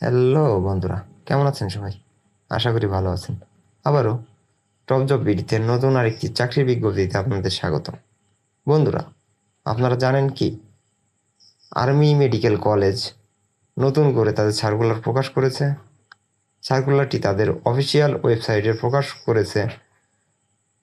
Hello বন্ধুরা, কেমন আছেন সবাই? আশা করি ভালো আছেন। আবারও টপ জব বিডিতে নতুন আরেকটি চাকরির বিজ্ঞপ্তিতে আপনাদের স্বাগত বন্ধুরা, আপনারা জানেন কি? আর্মি মেডিকেল কলেজ নতুন করে তাদের সার্কুলার প্রকাশ করেছে। সার্কুলারটি তাদের অফিসিয়াল ওয়েবসাইটে প্রকাশ করেছে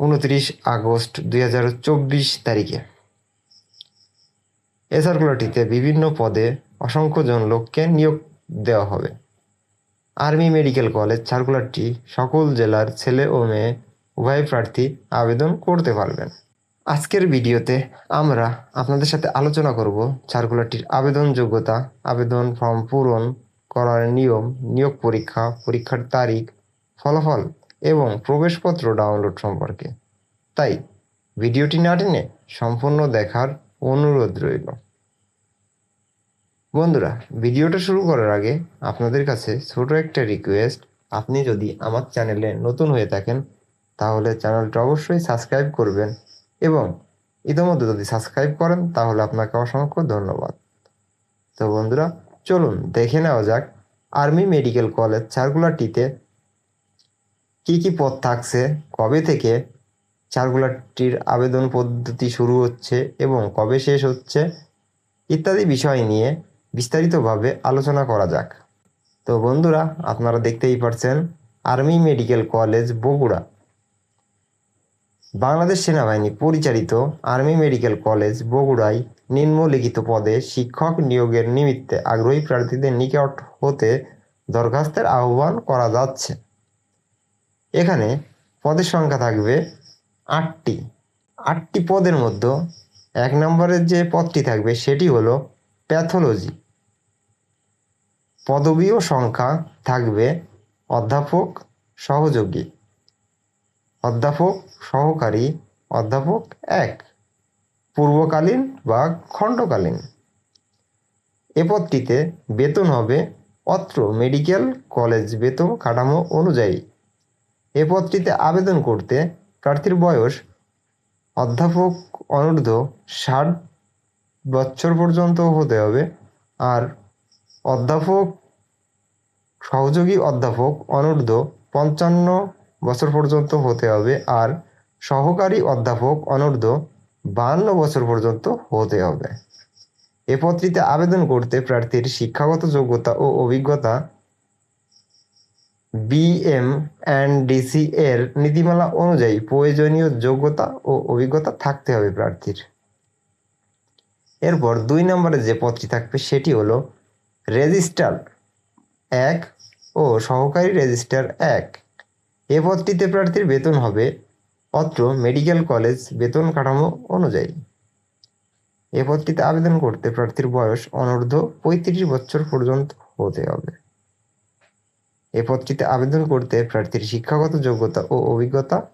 উনত্রিশ আগস্ট দুই হাজার চব্বিশ তারিখে। এ সার্কুলারটিতে বিভিন্ন পদে অসংখ্য জন লোককে নিয়োগ দেওয়া হবে। আর্মি মেডিকেল কলেজ সার্কুলারটি সকল জেলার ছেলে ও মেয়ে উভয় প্রার্থী আবেদন করতে পারবেন। আজকের ভিডিওতে আমরা আপনাদের সাথে আলোচনা করব সার্কুলারটির আবেদন যোগ্যতা, আবেদন ফর্ম পূরণ করার নিয়ম, নিয়োগ পরীক্ষা, পরীক্ষার তারিখ, ফলাফল এবং প্রবেশপত্র ডাউনলোড সম্পর্কে। তাই ভিডিওটি না টেনে সম্পূর্ণ দেখার অনুরোধ রইল। বন্ধুরা, ভিডিওটা শুরু করার আগে আপনাদের কাছে ছোট একটা রিকোয়েস্ট আপনি যদি আমার চ্যানেলে নতুন হয়ে থাকেন, তাহলে চ্যানেলটা অবশ্যই সাবস্ক্রাইব করবেন এবং ইতিমধ্যে যদি সাবস্ক্রাইব করেন, তাহলে আপনাকে অসংখ্য ধন্যবাদ। তো বন্ধুরা, চলুন দেখে নেওয়া যাক আর্মি মেডিকেল কলেজ সার্কুলারটিতে কি কি পদ থাকছে, কবে থেকে সার্কুলারটির আবেদন পদ্ধতি শুরু হচ্ছে এবং কবে শেষ হচ্ছে, ইত্যাদি বিষয় নিয়ে বিস্তারিতভাবে আলোচনা করা যাক। তো বন্ধুরা, আপনারা দেখতেই পারছেন, army medical college Bogura. Bangladesh সেনাবাহিনী পরিচালিত আর্মি মেডিকেল কলেজ বগুড়ায় নিম্নলিখিত পদে শিক্ষক নিয়োগের নিমিত্তে আগ্রহী প্রার্থীদের নিকট হতে দরখাস্তের আহ্বান করা যাচ্ছে। এখানে পদের সংখ্যা থাকবে আটটি। আটটি পদের মধ্যে এক নম্বরের যে পদটি থাকবে, সেটি হলো প্যাথোলজি। পদবীয় সংখ্যা থাকবে অধ্যাপক সহযোগী, অধ্যাপক সহকারী, অধ্যাপক এক, পূর্বকালীন বা খণ্ডকালীন। এ পদটিতে বেতন হবে অত্র মেডিকেল কলেজ বেতন কাঠামো অনুযায়ী। এ পদটিতে আবেদন করতে প্রার্থীর বয়স অধ্যাপক অনূর্ধ্ব ষাট বছর পর্যন্ত হতে হবে আর অধ্যাপক, সহযোগী অধ্যাপক অনূর্ধ্ব পঞ্চান্ন বছর পর্যন্ত হতে হবে আর সহকারী অধ্যাপক অনূর্ধ্ব বাহান্ন বছর পর্যন্ত হতে হবে। এ পত্রিতে আবেদন করতে প্রার্থীর শিক্ষাগত যোগ্যতা ও অভিজ্ঞতা বিএম অ্যান্ড ডিসি এর নীতিমালা অনুযায়ী প্রয়োজনীয় যোগ্যতা ও অভিজ্ঞতা থাকতে হবে প্রার্থীর। এরপর দুই নম্বরে যে পদটি থাকবে সেটি হলো রেজিস্ট্রার এক ও সহকারী রেজিস্ট্রার এক। এ পদটিতে প্রার্থীর বেতন হবে অত্র মেডিকেল কলেজ বেতন কাঠামো অনুযায়ী। এ পদটিতে আবেদন করতে প্রার্থীর বয়স অনূর্ধ্ব পঁয়ত্রিশ বছর পর্যন্ত হতে হবে। এ পদটিতে আবেদন করতে প্রার্থীর শিক্ষাগত যোগ্যতা ও অভিজ্ঞতা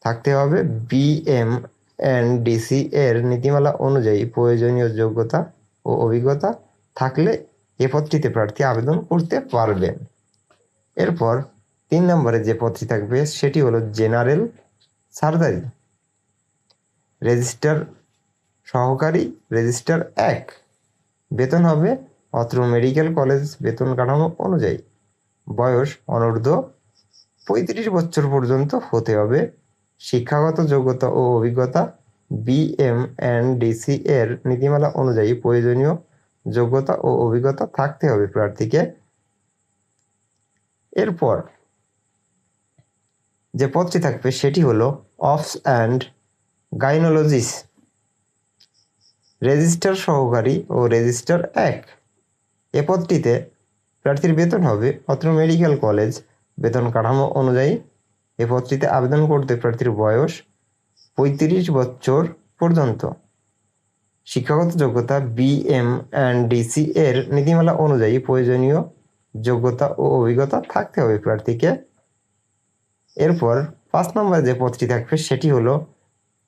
থাকতে হবে। বি এম বিএম এনডিসি এর নীতিমালা অনুযায়ী প্রয়োজনীয় যোগ্যতা ও অভিজ্ঞতা থাকলে এ পদটিতে প্রার্থী আবেদন করতে পারবেন এরপর তিন নম্বরে যে পদটি থাকবে, সেটি হলো জেনারেল সার্জারি, রেজিস্টার সহকারী রেজিস্টার এক। বেতন হবে অত্র মেডিকেল কলেজ বেতন কাঠামো অনুযায়ী। বয়স অনূর্ধ্ব পঁয়ত্রিশ বছর পর্যন্ত হতে হবে। শিক্ষাগত যোগ্যতা ও অভিজ্ঞতা বিএম এর নীতিমালা অনুযায়ী প্রয়োজনীয় যোগ্যতা ও অভিজ্ঞতা থাকতে হবে প্রার্থীকে। এরপর যে পদটি থাকবে সেটি হলো অফস অ্যান্ড গাইনোলজিস। রেজিস্টার সহকারী ও রেজিস্টার এক। এ পদটিতে প্রার্থীর বেতন হবে অত্র মেডিকেল কলেজ বেতন কাঠামো অনুযায়ী। এ পদটিতে আবেদন করতে প্রার্থীর বয়স পঁয়ত্রিশ বছর পর্যন্ত। শিক্ষাগত যোগ্যতা বিএম অ্যান্ড ডিসি এর নীতিমালা অনুযায়ী প্রয়োজনীয় যোগ্যতা ও অভিজ্ঞতা থাকতে হবে প্রার্থীকে। এরপর পাঁচ নম্বরে যে পদটি থাকবে সেটি হলো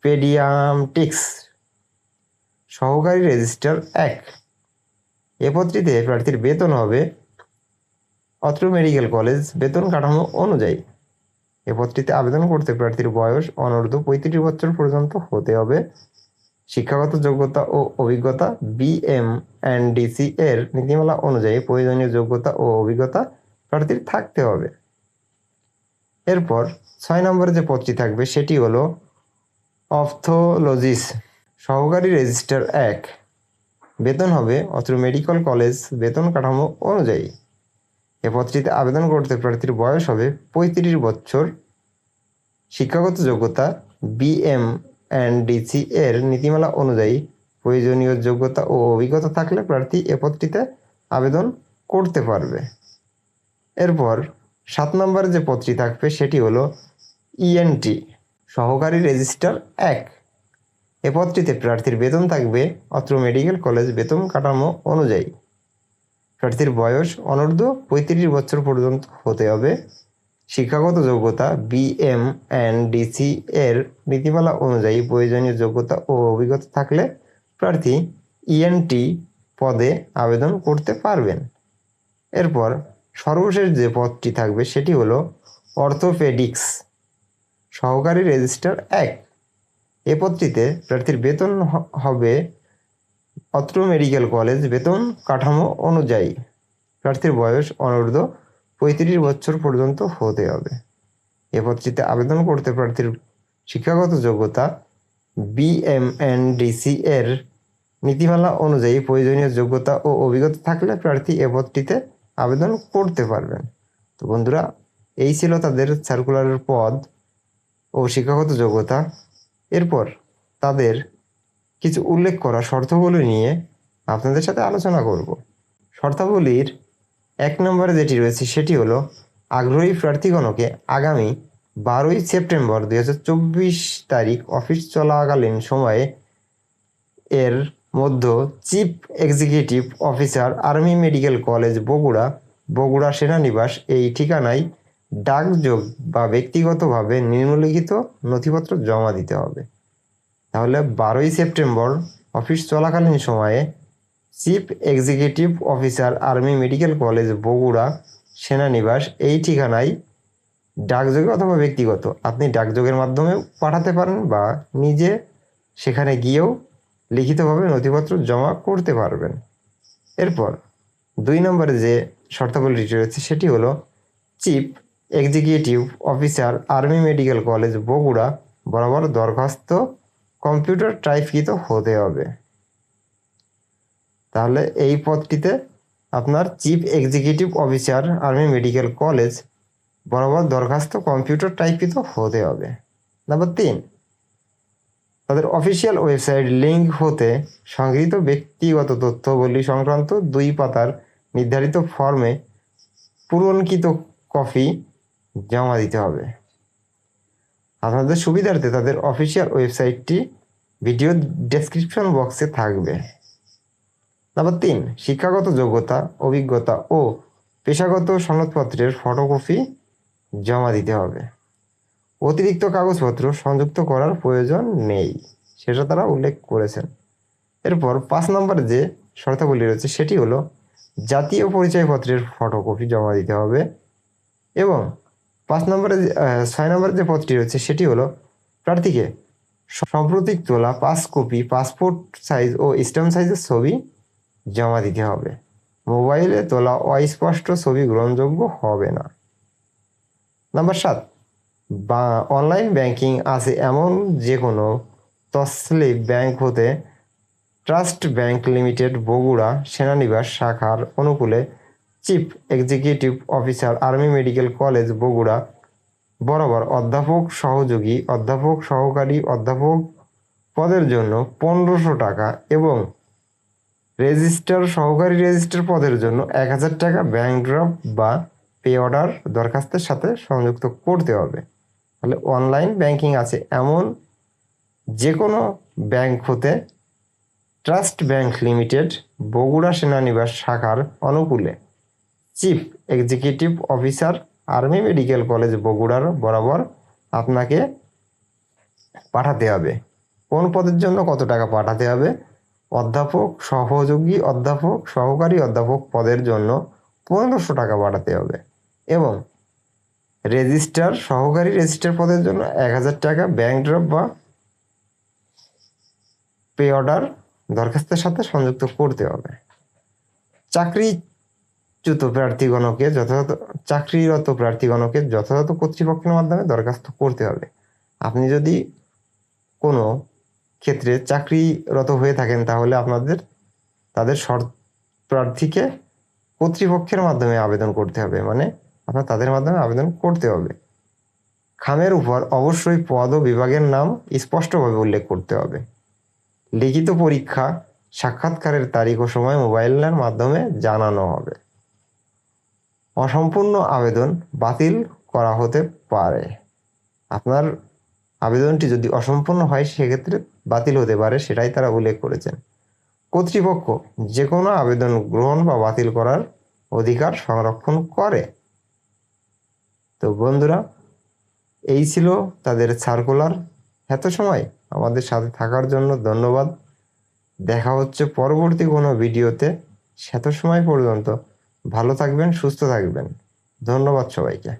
পেডিয়ামটিক্স সহকারী রেজিস্টার এক। এ পদটিতে প্রার্থীর বেতন হবে অত্র মেডিকেল কলেজ বেতন কাঠামো অনুযায়ী। এ পদটিতে আবেদন করতে প্রার্থীর বয়স অনূর্ধ্ব পঁয়ত্রিশ বছর পর্যন্ত হতে হবে। শিক্ষাগত যোগ্যতা ও অভিজ্ঞতা বিএম অ্যান্ড ডিসি এর নীতিমালা অনুযায়ী প্রয়োজনীয় যোগ্যতা ও অভিজ্ঞতা প্রার্থীর থাকতে হবে। এরপর ছয় নম্বরে যে পদটি থাকবে, সেটি হলো অপথোলজিস সহকারী রেজিস্টার এক। বেতন হবে অত্র মেডিকেল কলেজ বেতন কাঠামো অনুযায়ী। এ পদটিতে আবেদন করতে প্রার্থীর বয়স হবে পঁয়ত্রিশ বছর। শিক্ষাগত যোগ্যতা বিএম অ্যান্ড ডিসি এর নীতিমালা অনুযায়ী প্রয়োজনীয় যোগ্যতা ও অভিজ্ঞতা থাকলে প্রার্থী এ পদটিতে আবেদন করতে পারবে। এরপর সাত নম্বরে যে পদটি থাকবে সেটি হলো ইএনটি সহকারী রেজিস্ট্রার এক। এ পদটিতে প্রার্থীর বেতন থাকবে অত্র মেডিকেল কলেজ বেতন কাঠামো অনুযায়ী। প্রার্থীর বয়স অনূর্ধ্ব পঁয়ত্রিশ বছর পর্যন্ত হতে হবে। শিক্ষাগত যোগ্যতা বিএম অ্যান্ড ডিসি এর নীতিমালা অনুযায়ী প্রয়োজনীয় যোগ্যতা ও অভিজ্ঞতা থাকলে প্রার্থী ইএনটি পদে আবেদন করতে পারবেন। এরপর সর্বশেষ যে পদটি থাকবে সেটি হলো অর্থোপেডিক্স সহকারী রেজিস্ট্রার এক। এ পদটিতে প্রার্থীর বেতন হবে অত্র মেডিকেল কলেজ বেতন কাঠামো অনুযায়ী। প্রার্থীর বয়স অনূর্ধ্ব পঁয়ত্রিশ বছর পর্যন্ত হতে হবে। এ পদটিতে আবেদন করতে প্রার্থীর শিক্ষাগত যোগ্যতা বিএমএনডিসি এর নীতিমালা অনুযায়ী প্রয়োজনীয় যোগ্যতা ও অভিজ্ঞতা থাকলে প্রার্থী এ পদটিতে আবেদন করতে পারবেন। তো বন্ধুরা, এই ছিল তাদের সার্কুলারের পদ ও শিক্ষাগত যোগ্যতা। এরপর তাদের কিছু উল্লেখ করা শর্তগুলি নিয়ে আপনাদের সাথে আলোচনা করব। শর্তাবলীর এক নম্বরে যেটি রয়েছে সেটি হলো, আগ্রহী প্রার্থীগণকে আগামী বারোই সেপ্টেম্বর দুই হাজার চব্বিশ তারিখ অফিস চলাকালীন সময়ে এর মধ্য chief executive officer army medical college Bogura Bogura সেনানিবাস এই ঠিকানায় ডাকযোগ বা ব্যক্তিগতভাবে নিম্নলিখিত নথিপত্র জমা দিতে হবে। তাহলে বারোই সেপ্টেম্বর অফিস চলাকালীন সময়ে chief executive officer army medical college Bogura, সেনানিবাস, এই ঠিকানায় ডাকযোগে অথবা ব্যক্তিগত, আপনি ডাকযোগের মাধ্যমে পাঠাতে পারেন বা নিজে সেখানে গিয়েও লিখিতভাবে নথিপত্র জমা করতে পারবেন। এরপর, দুই নম্বরে যে শর্তাবলীটি রয়েছে সেটি হলো chief executive officer army medical college Bogura, বরাবর দরখাস্ত কম্পিউটার টাইপকৃত হতে হবে। তাহলে এই পদটিতে আপনার chief executive officer army medical college বরাবর দরখাস্ত কম্পিউটার টাইপকৃত হতে হবে। নাম্বার তিন, তাদের অফিসিয়াল ওয়েবসাইট লিঙ্ক হতে সংগৃহীত ব্যক্তিগত তথ্যবলী সংক্রান্ত দুই পাতার নির্ধারিত ফর্মে পূরণকৃত কপি জমা দিতে হবে। আপনাদের সুবিধার্থে তাদের অফিসিয়াল ওয়েবসাইটটি ভিডিও ডেসক্রিপশন বক্সে থাকবে। নাম্বার তিন, শিক্ষাগত যোগ্যতা, অভিজ্ঞতা ও পেশাগত সনদপত্রের ফটোকপি জমা দিতে হবে। অতিরিক্ত কাগজপত্র সংযুক্ত করার প্রয়োজন নেই, সেটা তারা উল্লেখ করেছেন। এরপর পাঁচ নম্বরে যে শর্তাবলী রয়েছে, সেটি হলো জাতীয় পরিচয়পত্রের ফটোকপি জমা দিতে হবে এবং পাঁচ নম্বরে ছয় নম্বরে যে পদটি রয়েছে, সেটি হলো প্রার্থীকে সাম্প্রতিক তোলা পাঁচ কপি পাসপোর্ট সাইজ ও স্ট্যাম্প সাইজের ছবি জমা দিতে হবে। মোবাইলে তোলা অস্পষ্ট ছবি গ্রহণযোগ্য হবে না। নাম্বার সাত, বা অনলাইন ব্যাংকিং আছে এমন যে কোনো তসলিফ ব্যাংক হতে ট্রাস্ট ব্যাংক লিমিটেড, বগুড়া সেনানিবাস শাখার অনুকূলে chief executive officer, army medical college, Bogura বরাবর অধ্যাপক সহযোগী, অধ্যাপক সহকারী, অধ্যাপক পদের জন্য পনেরোশো টাকা এবং রেজিস্টার, সহকারী রেজিস্টার পদের জন্য এক হাজার টাকা ব্যাংক ড্রাফট বা পে অর্ডার দরখাস্তের সাথে সংযুক্ত করতে হবে। তাহলে অনলাইন ব্যাংকিং আছে এমন যে কোনো ব্যাংক হতে ট্রাস্ট ব্যাংক লিমিটেড বগুড়া সেনানিবাস শাখার অনুকূলে। Chief executive officer army medical college বগুড়ার বরাবর আপনাকে পাঠাতে হবে। কোন পদের জন্য কত টাকা পাঠাতে হবে? অধ্যাপক, সহযোগী অধ্যাপক, সহকারী অধ্যাপক পদের জন্য পনেরোশো টাকা পাঠাতে হবে এবং রেজিস্টার, সহকারী রেজিস্টার পদের জন্য এক হাজার টাকা ব্যাংক ড্রপ বা পে অর্ডার দরখাস্তের সাথে সংযুক্ত করতে হবে। চাকরিচ্যুত প্রার্থীগণকে যথাযথ, চাকরিরত প্রার্থীগণকে যথাযথ কর্তৃপক্ষের মাধ্যমে দরখাস্ত করতে হবে। আপনি যদি কোনো ক্ষেত্রে চাকরিরত হয়ে থাকেন, তাহলে আপনাদের, তাদের শর্ত প্রার্থীকে কর্তৃপক্ষের মাধ্যমে আবেদন করতে হবে। মানে আপনার তাদের মাধ্যমে আবেদন করতে হবে। খামের উপর অবশ্যই পদ ও বিভাগের নাম স্পষ্টভাবে উল্লেখ করতে হবে। লিখিত পরীক্ষা, সাক্ষাৎকারের তারিখ ও সময় মোবাইলের মাধ্যমে জানানো হবে। অসম্পূর্ণ আবেদন বাতিল করা হতে পারে। আপনার আবেদনটি যদি অসম্পূর্ণ হয়, সেক্ষেত্রে বাতিল হতে পারে, সেটাই তারা উল্লেখ করেছেন। কর্তৃপক্ষ যে কোনো আবেদন গ্রহণ বা বাতিল করার অধিকার সংরক্ষণ করে। তো বন্ধুরা, এই ছিল তাদের সার্কুলার। এত সময় আমাদের সাথে থাকার জন্য ধন্যবাদ। দেখা হচ্ছে পরবর্তী কোনো ভিডিওতে। সেত সময় পর্যন্ত ভালো থাকবেন, সুস্থ থাকবেন। ধন্যবাদ সবাইকে।